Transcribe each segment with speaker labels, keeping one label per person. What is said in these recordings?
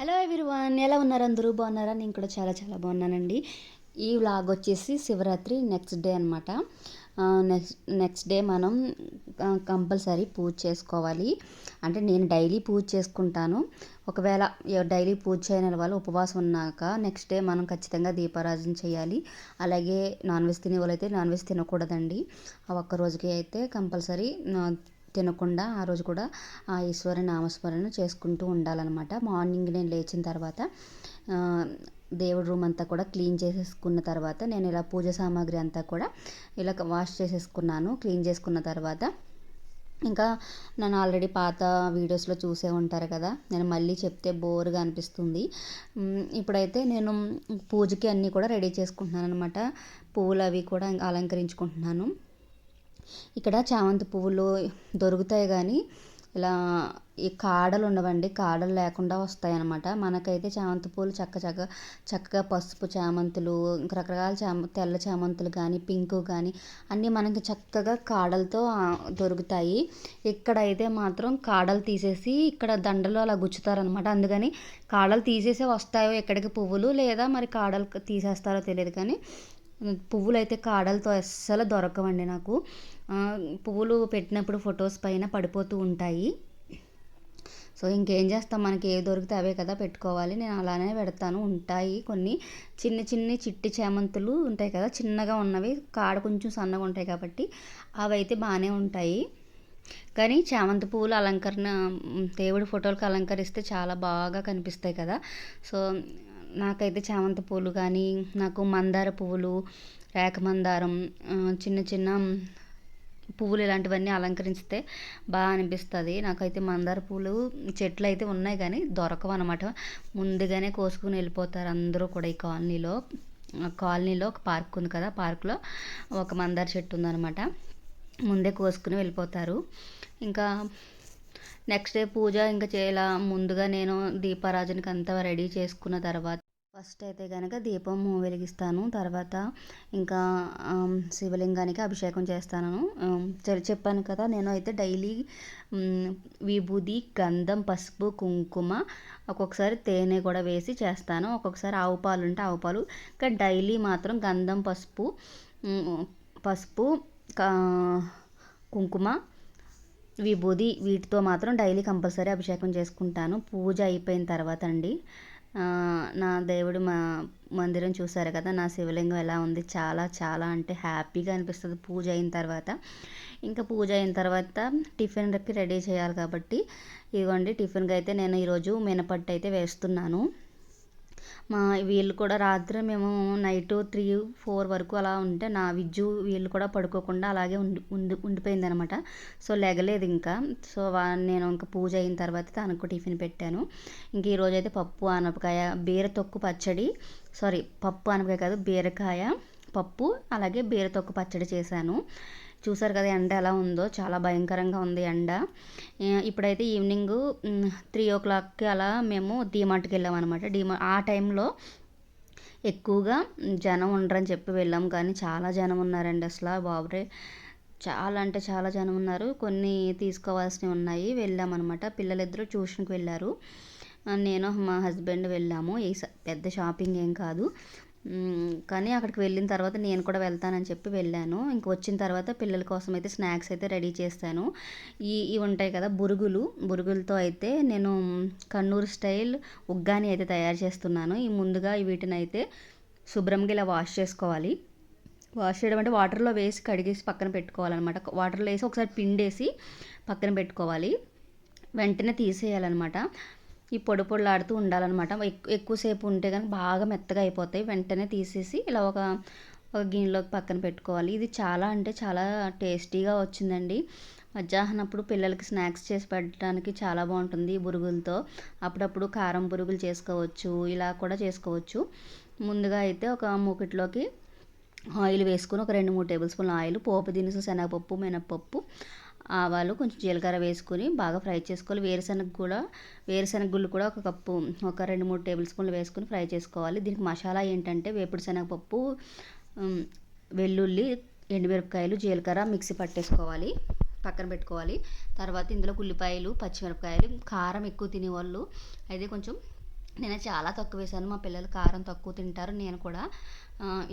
Speaker 1: Hello everyone ఎలా ఉన్నారు అందరూ? బాగున్నారా? నేను కూడా చాలా చాలా బాగున్నానండి. ఈ వ్లాగ్ వచ్చేసి శివరాత్రి నెక్స్ట్ డే అనమాట నెక్స్ట్ నెక్స్ట్ డే మనం కంపల్సరీ పూజ చేసుకోవాలి. అంటే నేను డైలీ పూజ చేసుకుంటాను. ఒకవేళ డైలీ పూజ చేయని వాళ్ళు ఉపవాసం ఉన్నాక నెక్స్ట్ డే మనం ఖచ్చితంగా దీపారాజన చేయాలి. అలాగే నాన్ వెజ్ తినే వాళ్ళు అయితే నాన్ వెజ్ తినకూడదండి. ఆ ఒక్క రోజుకి అయితే కంపల్సరీ తినకుండా ఆ రోజు కూడా ఆ ఈశ్వరి నామస్మరణ చేసుకుంటూ ఉండాలన్నమాట. మార్నింగ్ నేను లేచిన తర్వాత దేవుడి రూమ్ అంతా కూడా క్లీన్ చేసేసుకున్న తర్వాత నేను ఇలా పూజ సామాగ్రి అంతా కూడా ఇలా వాష్ చేసేసుకున్నాను. క్లీన్ చేసుకున్న తర్వాత ఇంకా నన్ను ఆల్రెడీ పాత వీడియోస్లో చూసే ఉంటారు కదా నేను మళ్ళీ చెప్తే బోర్గా అనిపిస్తుంది. ఇప్పుడైతే నేను పూజకి అన్నీ కూడా రెడీ చేసుకుంటున్నాను అనమాట పువ్వులు అవి కూడా అలంకరించుకుంటున్నాను. ఇక్కడ చామంతి పువ్వులు దొరుకుతాయి కానీ ఇలా ఈ కాడలు ఉండవండి. కాడలు లేకుండా వస్తాయన్నమాట. మనకైతే చామంతి పూలు చక్క చక్క చక్కగా పసుపు చామంతులు రకరకాల చామ తెల్ల చామంతులు కానీ పింక్ కానీ అన్నీ మనకి చక్కగా కాడలతో దొరుకుతాయి. ఇక్కడైతే మాత్రం కాడలు తీసేసి ఇక్కడ దండలు అలా గుచ్చుతారనమాట అందుకని కాడలు తీసేసే వస్తాయో ఎక్కడికి పువ్వులు లేదా మరి కాడలు తీసేస్తారో తెలియదు కానీ పువ్వులు అయితే కాడలతో అస్సలు దొరకవండి నాకు. పువ్వులు పెట్టినప్పుడు ఫొటోస్ పైన పడిపోతూ ఉంటాయి. సో ఇంకేం చేస్తాం? మనకి ఏవి దొరికితే అవే కదా పెట్టుకోవాలి. నేను అలానే పెడతాను. ఉంటాయి కొన్ని. చిన్న చిన్ని చిట్టి చేమంతులు ఉంటాయి కదా చిన్నగా ఉన్నవి. కాడ కొంచెం సన్నగా ఉంటాయి కాబట్టి అవి అయితే బాగానే ఉంటాయి. కానీ చామంతి పువ్వులు అలంకరణ దేవుడి ఫోటోలకు అలంకరిస్తే చాలా బాగా కనిపిస్తాయి కదా. సో నాకైతే చామంతి పూలు కానీ నాకు మందార పువ్వులు రేఖ మందారం చిన్న చిన్న పువ్వులు ఇలాంటివన్నీ అలంకరిస్తే బాగా అనిపిస్తుంది. నాకైతే మందార పూలు చెట్లు అయితే ఉన్నాయి కానీ దొరకవు అనమాట ముందుగానే కోసుకుని వెళ్ళిపోతారు అందరూ కూడా ఈ కాలనీలో. కాలనీలో ఒక పార్క్ ఉంది కదా పార్క్లో ఒక మందార చెట్టు ఉందనమాట ముందే కోసుకుని వెళ్ళిపోతారు. ఇంకా నెక్స్ట్ డే పూజ ఇంకా చేయాల? ముందుగా నేను దీపారాజునికి అంతా రెడీ చేసుకున్న తర్వాత ఫస్ట్ అయితే కనుక దీపం వెలిగిస్తాను. తర్వాత ఇంకా శివలింగానికి అభిషేకం చేస్తాను. చెప్పాను కదా నేను అయితే డైలీ విభూది గంధం పసుపు కుంకుమ ఒక్కొక్కసారి తేనె కూడా వేసి చేస్తాను. ఒక్కొక్కసారి ఆవు పాలు ఉంటే ఆవు పాలు. ఇంకా డైలీ మాత్రం గంధం పసుపు పసుపు కుంకుమ విభూది వీటితో మాత్రం డైలీ కంపల్సరీ అభిషేకం చేసుకుంటాను. పూజ అయిపోయిన తర్వాత అండి. నా దేవుడు మా మందిరం చూసారు కదా నా శివలింగం ఎలా ఉంది? చాలా చాలా అంటే హ్యాపీగా అనిపిస్తుంది. పూజ అయిన తర్వాత ఇంకా పూజ అయిన తర్వాత టిఫిన్కి రెడీ చేయాలి కాబట్టి ఇదిగోండి టిఫిన్కి అయితే నేను ఈరోజు మినపట్టు అయితే వేస్తున్నాను. మా వీళ్ళు కూడా రాత్రి మేము నైట్ త్రీ ఫోర్ వరకు అలా ఉంటే నా విజ్జు వీళ్ళు కూడా పడుకోకుండా అలాగే ఉండి ఉండి ఉండిపోయింది అనమాట సో లెగలేదు ఇంకా. సో నేను ఇంకా పూజ అయిన తర్వాత తనకు టిఫిన్ పెట్టాను. ఇంక ఈరోజు అయితే పప్పు ఆనపకాయ బీర తొక్కు పచ్చడి సారీ పప్పు ఆనపకాయ కాదు బీరకాయ పప్పు అలాగే బీర తొక్కు పచ్చడి చేశాను. చూసారు కదా ఎండ ఎలా ఉందో? చాలా భయంకరంగా ఉంది ఎండ. ఇప్పుడైతే ఈవినింగ్ త్రీ ఓ క్లాక్కి అలా మేము డీమార్ట్కి వెళ్ళాం అనమాట డీమా ఆ టైంలో ఎక్కువగా జనం ఉండరని చెప్పి వెళ్ళాం. కానీ చాలా జనం ఉన్నారండి అసలు బాబురే. చాలా అంటే చాలా జనం ఉన్నారు. కొన్ని తీసుకోవాల్సినవి ఉన్నాయి. వెళ్ళామన్నమాట. పిల్లలిద్దరూ ట్యూషన్కి వెళ్ళారు. నేను మా హస్బెండ్ వెళ్ళాము. ఈ పెద్ద షాపింగ్ ఏం కాదు. కానీ అక్కడికి వెళ్ళిన తర్వాత నేను కూడా వెళ్తానని చెప్పి వెళ్ళాను. ఇంక వచ్చిన తర్వాత పిల్లల కోసం అయితే స్నాక్స్ అయితే రెడీ చేస్తాను. ఈ ఇవి ఉంటాయి కదా బురుగులు. బురుగులతో అయితే నేను కన్నూరు స్టైల్ ఉగ్గాని అయితే తయారు చేస్తున్నాను. ఈ ముందుగా వీటిని అయితే శుభ్రంగా ఇలా వాష్ చేసుకోవాలి. వాష్ చేయడం అంటే వాటర్లో వేసి కడిగేసి పక్కన పెట్టుకోవాలన్నమాట. వాటర్లో వేసి ఒకసారి పిండేసి పక్కన పెట్టుకోవాలి. వెంటనే తీసేయాలన్నమాట. ఈ పొడి పొడిలాడుతూ ఉండాలన్నమాట. ఎక్కువసేపు ఉంటే కానీ బాగా మెత్తగా అయిపోతాయి. వెంటనే తీసేసి ఇలా ఒక ఒక గిన్నెలోకి పక్కన పెట్టుకోవాలి. ఇది చాలా అంటే చాలా టేస్టీగా వచ్చిందండి. మధ్యాహ్నప్పుడు పిల్లలకి స్నాక్స్ చేసి పెట్టడానికి చాలా బాగుంటుంది బురుగులతో. అప్పుడప్పుడు కారం బురుగులు చేసుకోవచ్చు ఇలా కూడా చేసుకోవచ్చు. ముందుగా అయితే ఒక మూకిట్లోకి ఆయిల్ వేసుకుని ఒక రెండు మూడు టేబుల్ స్పూన్ ఆయిల్ పోపు దినుసు శనగపప్పు మినపప్పు ఆవాలు కొంచెం జీలకర్ర వేసుకొని బాగా ఫ్రై చేసుకోవాలి. వేరుశనగ కూడా వేరుశనగ గుళ్ళు కూడా ఒక కప్పు ఒక రెండు మూడు టేబుల్ స్పూన్లు వేసుకొని ఫ్రై చేసుకోవాలి. దీనికి మసాలా ఏంటంటే వేపుడు శనగపప్పు వెల్లుల్లి ఎండుమిరపకాయలు జీలకర్ర మిక్సీ పట్టేసుకోవాలి పక్కన పెట్టుకోవాలి. తర్వాత ఇందులో ఉల్లిపాయలు పచ్చిమిరపకాయలు కారం ఎక్కువ తినేవాళ్ళు అయితే కొంచెం నేను చాలా తక్కువ వేసాను మా పిల్లలు కారం తక్కువ తింటారు. నేను కూడా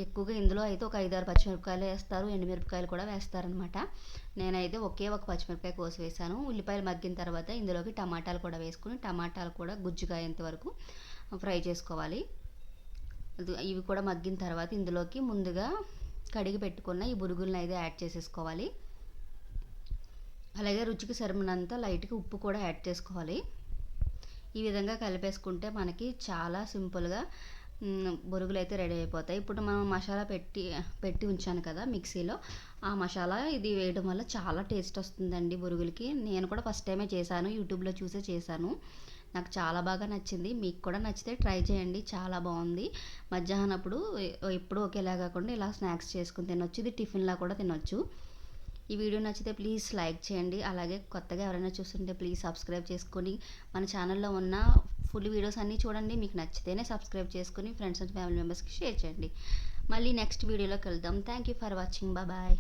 Speaker 1: ఎక్కువగా ఇందులో అయితే ఒక ఐదారు పచ్చిమిరపకాయలు వేస్తారు. ఎండుమిరపకాయలు కూడా వేస్తారనమాట. నేనైతే ఒకే ఒక పచ్చిమిరపకాయ కోసి వేసాను ఉల్లిపాయలు మగ్గిన తర్వాత ఇందులోకి టమాటాలు కూడా వేసుకుని టమాటాలు కూడా గుజ్జుగా వరకు ఫ్రై చేసుకోవాలి. ఇవి కూడా మగ్గిన తర్వాత ఇందులోకి ముందుగా కడిగి పెట్టుకున్న ఈ బురుగులను అయితే యాడ్ చేసేసుకోవాలి. అలాగే రుచికి సరిపడినంత లైట్గా ఉప్పు కూడా యాడ్ చేసుకోవాలి. ఈ విధంగా కలిపేసుకుంటే మనకి చాలా సింపుల్గా బొరుగులు అయితే రెడీ అయిపోతాయి. ఇప్పుడు మనం మసాలా పెట్టి పెట్టి ఉంచాను కదా మిక్సీలో. ఆ మసాలా ఇది వేయడం వల్ల చాలా టేస్ట్ వస్తుందండి బొరుగులకి. నేను కూడా ఫస్ట్ టైమే చేశాను యూట్యూబ్లో చూసే చేశాను. నాకు చాలా బాగా నచ్చింది. మీకు కూడా నచ్చితే ట్రై చేయండి. చాలా బాగుంది. మధ్యాహ్నం అప్పుడు ఎప్పుడు ఒకేలా కాకుండా ఇలా స్నాక్స్ చేసుకుని తినొచ్చు. ఇది టిఫిన్లా కూడా తినొచ్చు. ఈ వీడియో నచ్చితే ప్లీజ్ లైక్ చేయండి. అలాగే కొత్తగా ఎవరైనా చూస్తుంటే ప్లీజ్ సబ్స్క్రైబ్ చేసుకొని మన ఛానల్లో ఉన్న ఫుల్ వీడియోస్ అన్నీ చూడండి. మీకు నచ్చితేనే సబ్స్క్రైబ్ చేసుకుని ఫ్రెండ్స్ అండ్ ఫ్యామిలీ మెంబర్స్కి షేర్ చేయండి. మళ్ళీ నెక్స్ట్ వీడియోలోకి వెళ్దాం. Thank you for watching bye